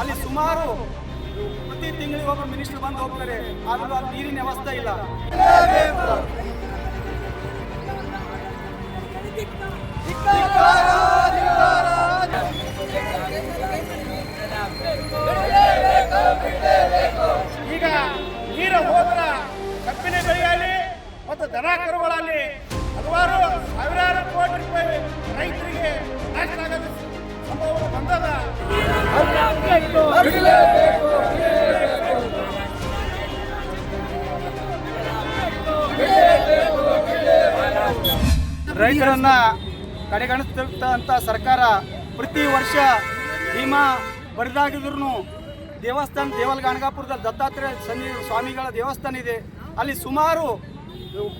ಅಲ್ಲಿ ಸುಮಾರು ಪ್ರತಿ ತಿಂಗಳಿಗೆ ಒಬ್ಬ ಮಿನಿಸ್ಟರ್ ಬಂದು ಹೋಗ್ತಾರೆ. ಆದ್ರೂ ಅಲ್ಲಿ ನೀರಿನ ವ್ಯವಸ್ಥೆ ಇಲ್ಲ. ಈಗ ನೀರು ಹೋದ್ರ ಕಬ್ಬಿನ ಬೆಳೆಯಲ್ಲಿ ಮತ್ತು ದನ ಕರುಗಳಲ್ಲಿ ಹಲವಾರು ಸಾವಿರಾರು ಕೋಟಿ ರೂಪಾಯಿ ರೈತರಿಗೆ ನಷ್ಟ ಆಗದ ಸಂಭವ ಬಂದದ. ರೈತರನ್ನ ಕಡೆಗಣಿಸ್ತಂತ ಸರ್ಕಾರ ಪ್ರತಿ ವರ್ಷ ಭೀಮಾ ಬರಿದಾಗಿದ್ರು ದೇವಸ್ಥಾನ ದೇವಲ್ ಗಣಗಾಪುರದ ದತ್ತಾತ್ರೇಯ ಸನ್ನಿ ಸ್ವಾಮಿಗಳ ದೇವಸ್ಥಾನ ಇದೆ. ಅಲ್ಲಿ ಸುಮಾರು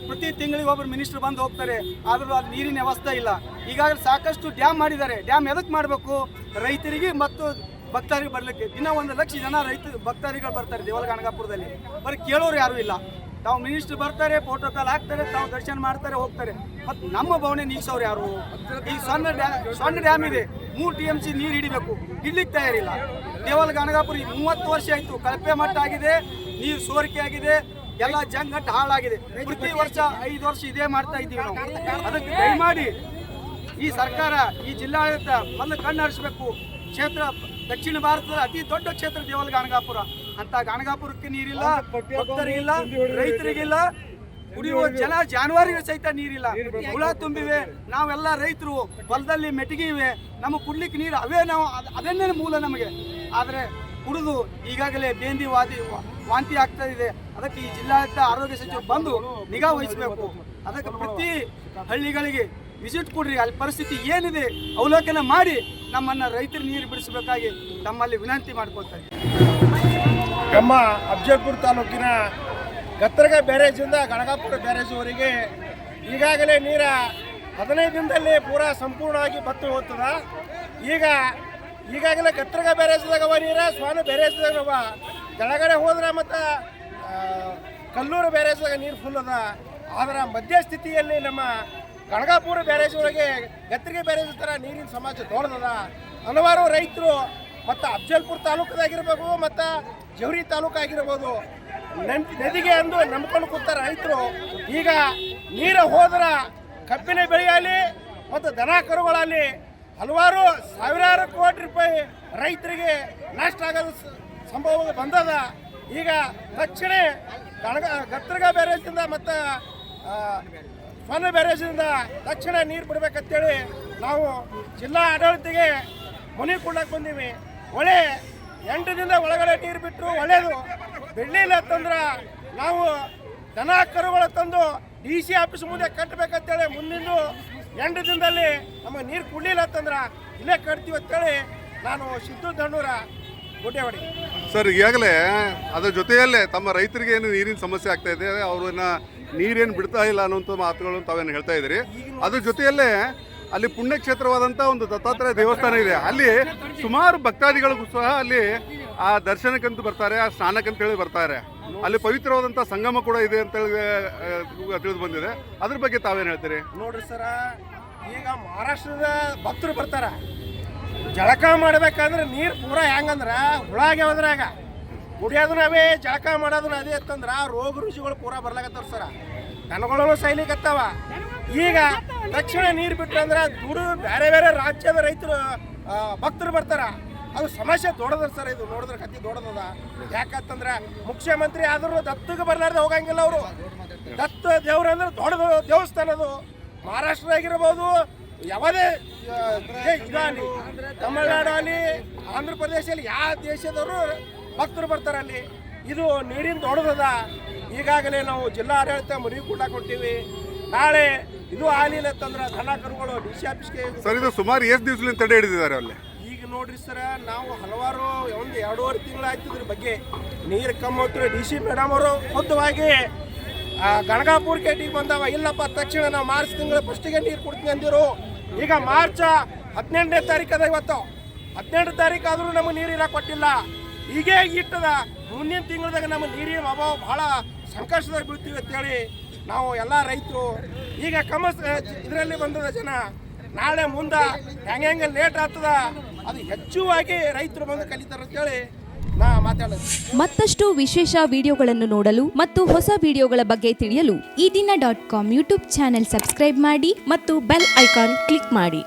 ಪ್ರತಿ ತಿಂಗಳಿಗೆ ಒಬ್ಬರು ಮಿನಿಸ್ಟರ್ ಬಂದು ಹೋಗ್ತಾರೆ. ಆದರೂ ಅಲ್ಲಿ ನೀರಿನ ವ್ಯವಸ್ಥೆ ಇಲ್ಲ. ಈಗಾಗಲೇ ಸಾಕಷ್ಟು ಡ್ಯಾಮ್ ಮಾಡಿದ್ದಾರೆ. ಡ್ಯಾಮ್ ಎದಕ್ಕೆ ಮಾಡಬೇಕು? ರೈತರಿಗೆ ಮತ್ತು ಭಕ್ತರಿಗೆ ಬರಲಿಕ್ಕೆ. ದಿನ ಒಂದು ಲಕ್ಷ ಜನ ರೈತ ಭಕ್ತರಿಗಳು ಬರ್ತಾರೆ ದೇವಲ್ ಗಣಗಾಪುರದಲ್ಲಿ ಬರೀ ಕೇಳೋರು ಯಾರೂ ಇಲ್ಲ. ತಾವು ಮಿನಿಸ್ಟರ್ ಬರ್ತಾರೆ ಪ್ರೋಟೋಕಾಲ್ ಹಾಕ್ತಾರೆ, ತಾವು ದರ್ಶನ ಮಾಡ್ತಾರೆ, ಹೋಗ್ತಾರೆ. ಮತ್ತು ನಮ್ಮ ಭವನ ನೀಗ್ಸೋರು ಯಾರು? ಈ ಸಣ್ಣ ಡ್ಯಾಮ್ ಸಣ್ಣ ಡ್ಯಾಮ್ ಇದೆ. ಮೂರು ಟಿ ಎಂ ಸಿ ನೀರು ಹಿಡಿಬೇಕು. ಹಿಡ್ಲಿಕ್ಕೆ ತಯಾರಿಲ್ಲ. ದೇವಲ್ ಗಾಣಗಾಪುರ ಮೂವತ್ತು ವರ್ಷ ಆಯಿತು. ಕಳಪೆ ಮಟ್ಟ ಆಗಿದೆ. ನೀರು ಸೋರಿಕೆ ಆಗಿದೆ. ಎಲ್ಲ ಜಂಗಟ್ಟು ಹಾಳಾಗಿದೆ. ಪ್ರತಿ ವರ್ಷ ಐದು ವರ್ಷ ಇದೇ ಮಾಡ್ತಾ ಇದ್ದೀವಿ ನಾವು. ಅದಕ್ಕೆ ದಯಮಾಡಿ ಈ ಸರ್ಕಾರ, ಈ ಜಿಲ್ಲಾಡಳಿತ ಮೊದಲು ಕಣ್ಣು ಹರಿಸ್ಬೇಕು. ಕ್ಷೇತ್ರ, ದಕ್ಷಿಣ ಭಾರತದ ಅತಿ ದೊಡ್ಡ ಕ್ಷೇತ್ರ ದೇವಲ್ ಗಾಣಗಾಪುರ ಅಂತ ಗಾಣಗಾಪುರಕ್ಕೆ ನೀರಿಲ್ಲ ಭಕ್ತರಿಗಿಲ್ಲ ರೈತರಿಗಿಲ್ಲ. ಕುಡಿಯುವ ಜನ ಜಾನುವಾರಿಗೆ ಸಹಿತ ನೀರಿಲ್ಲ. ಹುಳ ತುಂಬಿವೆ ನಾವೆಲ್ಲ ರೈತರು ಹೊಲದಲ್ಲಿ ಮೆಟಗಿ ಇವೆ ನಮಗೆ ಕುಡ್ಲಿಕ್ಕೆ ನೀರು ಅವೇ ನಾವು ಅದ್- ಅದನ್ನೇ ಮೂಲ ನಮಗೆ. ಆದರೆ ಕುಡಿದು ಈಗಾಗಲೇ ಬೇಂದಿ ವಾದಿ ವಾಂತಿ ಆಗ್ತಾ ಇದೆ. ಅದಕ್ಕೆ ಈ ಜಿಲ್ಲಾಡಳಿತ ಆರೋಗ್ಯ ಸಚಿವರು ಬಂದು ನಿಗಾ ವಹಿಸಬೇಕು. ಅದಕ್ಕೆ ಪ್ರತಿ ಹಳ್ಳಿಗಳಿಗೆ ವಿಸಿಟ್ ಕೊಡ್ರಿ. ಅಲ್ಲಿ ಪರಿಸ್ಥಿತಿ ಏನಿದೆ ಅವಲೋಕನ ಮಾಡಿ ನಮ್ಮನ್ನ ರೈತರ ನೀರು ಬಿಡಿಸಬೇಕಾಗಿ ತಮ್ಮಲ್ಲಿ ವಿನಂತಿ ಮಾಡ್ಕೊತಾರೆ ನಮ್ಮ ಅಫಜಲ್ಪುರ ತಾಲೂಕಿನ ಗತ್ತರಗ ಬ್ಯಾರೇಜಿಂದ ಗಣಗಾಪುರ ಬ್ಯಾರೇಜ್ವರೆಗೆ ಈಗಾಗಲೇ ನೀರ ಹದಿನೈದು ದಿನದಲ್ಲಿ ಪೂರ ಸಂಪೂರ್ಣವಾಗಿ ಬತ್ತು ಹೋಗ್ತದ. ಈಗ ಈಗಾಗಲೇ ಕತ್ತರಗ ಬ್ಯಾರೇಜ್ದಾಗ ಅವ ನೀರ, ಸ್ವಾನ ಬ್ಯಾರೇಜ್ದಾಗ ಅವ. ಕೆಳಗಡೆ ಹೋದ್ರೆ ಮತ್ತು ಕಲ್ಲೂರು ಬ್ಯಾರೇಜ್ದಾಗ ನೀರು ಫುಲ್ ಅದ. ಅದರ ಮಧ್ಯಸ್ಥಿತಿಯಲ್ಲಿ ನಮ್ಮ ಗಣಗಾಪುರ ಬ್ಯಾರೇಜ್ ಒಳಗೆ ಗತ್ತರಿಗೆ ಬ್ಯಾರೇಜ್ ಥರ ನೀರಿನ ಸಮಾಜ ದೊಡ್ಡದದ. ಹಲವಾರು ರೈತರು ಮತ್ತು ಅಫ್ಜಲ್ಪುರ ತಾಲೂಕದಾಗಿರ್ಬೇಕು ಮತ್ತು ಜವರಿ ತಾಲೂಕು ಆಗಿರ್ಬೋದು ನದಿಗೆ ಅಂದು ನಂಬ್ಕೊಂಡು ಕೂತ ರೈತರು. ಈಗ ನೀರು ಹೋದ್ರ ಕಬ್ಬಿನ ಬೆಳೆಯಲ್ಲಿ ಮತ್ತು ದನ ಕರುಗಳಲ್ಲಿ ಹಲವಾರು ಸಾವಿರಾರು ಕೋಟಿ ರೂಪಾಯಿ ರೈತರಿಗೆ ನಷ್ಟ ಆಗೋದು ಸಂಭವ ಬಂದದ. ಈಗ ತಕ್ಷಣ ಗಣಗ ಗತ್ರಗ ಬ್ಯಾರೇಜಿಂದ ಮತ್ತು ಫನ್ ಬ್ಯಾರೇಜಿಂದ ತಕ್ಷಣ ನೀರು ಬಿಡ್ಬೇಕಂತೇಳಿ ನಾವು ಜಿಲ್ಲಾ ಆಡಳಿತಿಗೆ ಮನೆ ಕೊಡಕ್ಕೆ ಬಂದೀವಿ. ಒಳ್ಳೆ ಎಂಟು ಒಳಗಡೆ ನೀರು ಬಿಟ್ಟರು ಒಳ್ಳೇದು. ಬಿಡಲಿಲ್ಲ ಅಂತಂದ್ರೆ ನಾವು ದನ ಕರುಗಳ ತಂದು ಡಿ ಸಿ ಆಫೀಸ್ ಮುಂದೆ ಕಟ್ಟಬೇಕಂತೇಳಿ ಮುಂದಿಂದು ಎಂಟು ದಿನದಲ್ಲಿ ನಮಗೆ ನೀರು ಕುಡಲಿಲ್ಲ ಅಂತಂದ್ರೆ ಇಲ್ಲೇ ಕಟ್ತೀವಿ ಅಂತೇಳಿ ನಾನು ಸಿದ್ದು ದಂಡೂರ ಗುಡ್ಡೆವಾಡಿ ಸರ್ ಈಗಾಗಲೇ ಅದರ ಜೊತೆಯಲ್ಲೇ ತಮ್ಮ ರೈತರಿಗೆ ಏನು ನೀರಿನ ಸಮಸ್ಯೆ ಆಗ್ತಾ ಇದೆ ಅವ್ರನ್ನ ನೀರೇನು ಬಿಡ್ತಾ ಇಲ್ಲ ಅನ್ನೋಂಥ ಮಾತುಗಳನ್ನು ತಾವೇನು ಹೇಳ್ತಾ ಇದ್ದೀರಿ? ಅದ್ರ ಜೊತೆಯಲ್ಲೇ ಅಲ್ಲಿ ಪುಣ್ಯಕ್ಷೇತ್ರವಾದಂಥ ಒಂದು ದತ್ತಾತ್ರೇಯ ದೇವಸ್ಥಾನ ಇದೆ. ಅಲ್ಲಿ ಸುಮಾರು ಭಕ್ತಾದಿಗಳಿಗೂ ಸಹ ಅಲ್ಲಿ ಆ ದರ್ಶನಕ್ಕಂತೂ ಬರ್ತಾರೆ ಆ ಸ್ನಾನಕ್ಕಂತ ಹೇಳಿ ಬರ್ತಾರೆ. ಅಲ್ಲಿ ಪವಿತ್ರವಾದಂಥ ಸಂಗಮ ಕೂಡ ಇದೆ ಅಂತ ಹೇಳಿ ಆ, ತಿಳಿದು ಬಂದಿದೆ. ಅದ್ರ ಬಗ್ಗೆ ತಾವೇನು ಹೇಳ್ತೀರಿ? ನೋಡ್ರಿ ಸರ ಈಗ ಮಹಾರಾಷ್ಟ್ರದ ಭಕ್ತರು ಬರ್ತಾರೆ. ಜಳಕ ಮಾಡ್ಬೇಕಂದ್ರೆ ನೀರು ಪೂರ ಹೆಂಗಂದ್ರೆ ಹುಳ ಆಗ್ಯಾವದ್ರಾಗ ಕುಡಿಯೋದು ಅವೇ ಜಳಕ ಮಾಡೋದು ಅದೇ ಅಂತಂದ್ರೆ ರೋಗ ರುಚಿಗಳು ಪೂರ ಬರ್ಲಾಗತ್ತವ್ರ ಸರ. ದನಗಳೂ ಸೈಲಿಕತ್ತಾವ ಈಗ ತಕ್ಷಣ ನೀರು ಬಿಟ್ಟು ಅಂದ್ರೆ ದುಡು ಬೇರೆ ಬೇರೆ ರಾಜ್ಯದ ರೈತರು ಭಕ್ತರು ಬರ್ತಾರ. ಅದು ಸಮಸ್ಯೆ ದೊಡ್ಡದ ಸರ್ ಇದು, ನೋಡಿದ್ರೆ ಕತ್ತಿ ದೊಡ್ಡದದ. ಯಾಕಂತಂದ್ರೆ ಮುಖ್ಯಮಂತ್ರಿ ಆದರೂ ದತ್ತಗೆ ಬರ್ಲಾರ್ದೆ ಹೋಗಂಗಿಲ್ಲ ಅವರು. ದತ್ತ ದೇವ್ರ ಅಂದ್ರೆ ದೊಡ್ಡದು ದೇವಸ್ಥಾನ ಅದು. ಮಹಾರಾಷ್ಟ್ರ ಆಗಿರ್ಬೋದು, ಯಾವುದೇ ಇದಾಗಲಿ ತಮಿಳ್ನಾಡು ಅಲ್ಲಿ, ಆಂಧ್ರ ಪ್ರದೇಶದಲ್ಲಿ ಯಾವ ದೇಶದವರು ಭಕ್ತರು ಬರ್ತಾರೆ ಅಲ್ಲಿ. ಇದು ನೀರಿನ ದೊಡ್ಡದದ. ಈಗಾಗಲೇ ನಾವು ಜಿಲ್ಲಾ ಆಡಳಿತ ಮನವಿ ಕೂಡ ಕೊಟ್ಟಿವಿ. ನಾಳೆ ಇದು ಆಗಲಿಲ್ಲ ಅಂತಂದ್ರೆ ದನ ಕರುಗಳು ಡಿ ಸಿ ಆಫೀಸ್ಗೆ ಸರ್ ಇದು ಸುಮಾರು ಎಷ್ಟು ದಿವಸದಿಂದ ತಡೆ ಹಿಡಿದಿದ್ದಾರೆ ಅಲ್ಲಿ? ಈಗ ನೋಡ್ರಿ ಸರ ನಾವು ಹಲವಾರು ಒಂದು ಎರಡೂವರೆ ತಿಂಗಳಾಯ್ತು ಇದ್ರ ಬಗ್ಗೆ ನೀರು ಕಮ್ಮಿ ಹೋಗ್ತಾರೆ ಡಿ ಸಿ ಮೇಡಮ್ ಅವರು ಖುದ್ದವಾಗಿ ಆ, ಗಣಗಾಪುರ ಕೇಟಿಗೆ ಬಂದವ. ಇಲ್ಲಪ್ಪ ತಕ್ಷಣ ನಾವು ಮಾರ್ಚ್ ತಿಂಗಳ ಫಸ್ಟಿಗೆ ನೀರು ಕೊಡ್ತೀನಿ ಅಂದಿರು. ಈಗ ಮಾರ್ಚ್ ಹದಿನೆಂಟನೇ ತಾರೀಕದ ಇವತ್ತು. ಹದಿನೆಂಟು ತಾರೀಕು ಆದರೂ ನಮಗೆ ನೀರಿಲ್ಲ ಕೊಟ್ಟಿಲ್ಲ. ಹೀಗೆ ಇಟ್ಟದ ಮುಂದಿನ ತಿಂಗಳದಾಗ ನಮ್ಮ ನೀರಿನ ಅಭಾವ ಬಹಳ ಸಂಕಷ್ಟದಾಗ ಬೀಳ್ತೀವಿ ಅಂತೇಳಿ ನಾವು ಎಲ್ಲ ರೈತರು, ಈಗ ಕಮಸ್ ಇದರಲ್ಲಿ ಬಂದದ ಜನ, ನಾಳೆ ಮುಂದೆ ಹೆಂಗೆ ಹೆಂಗೆ ಲೇಟ್ ಆಗ್ತದ, ಅದು ಹೆಚ್ಚುವಾಗಿ ರೈತರು ಬಂದು ಕಲಿತಾರೆ ಅಂತೇಳಿ ನಾ ಮಾತಾಡೋದು. ಮತ್ತಷ್ಟು ವಿಶೇಷ ವಿಡಿಯೋಗಳನ್ನು ನೋಡಲು ಮತ್ತು ಹೊಸ ವಿಡಿಯೋಗಳ ಬಗ್ಗೆ ತಿಳಿಯಲು ಈ ದಿನ dot com YouTube channel subscribe ಮಾಡಿ ಮತ್ತು ಬೆಲ್ ಐಕಾನ್ ಕ್ಲಿಕ್ ಮಾಡಿ.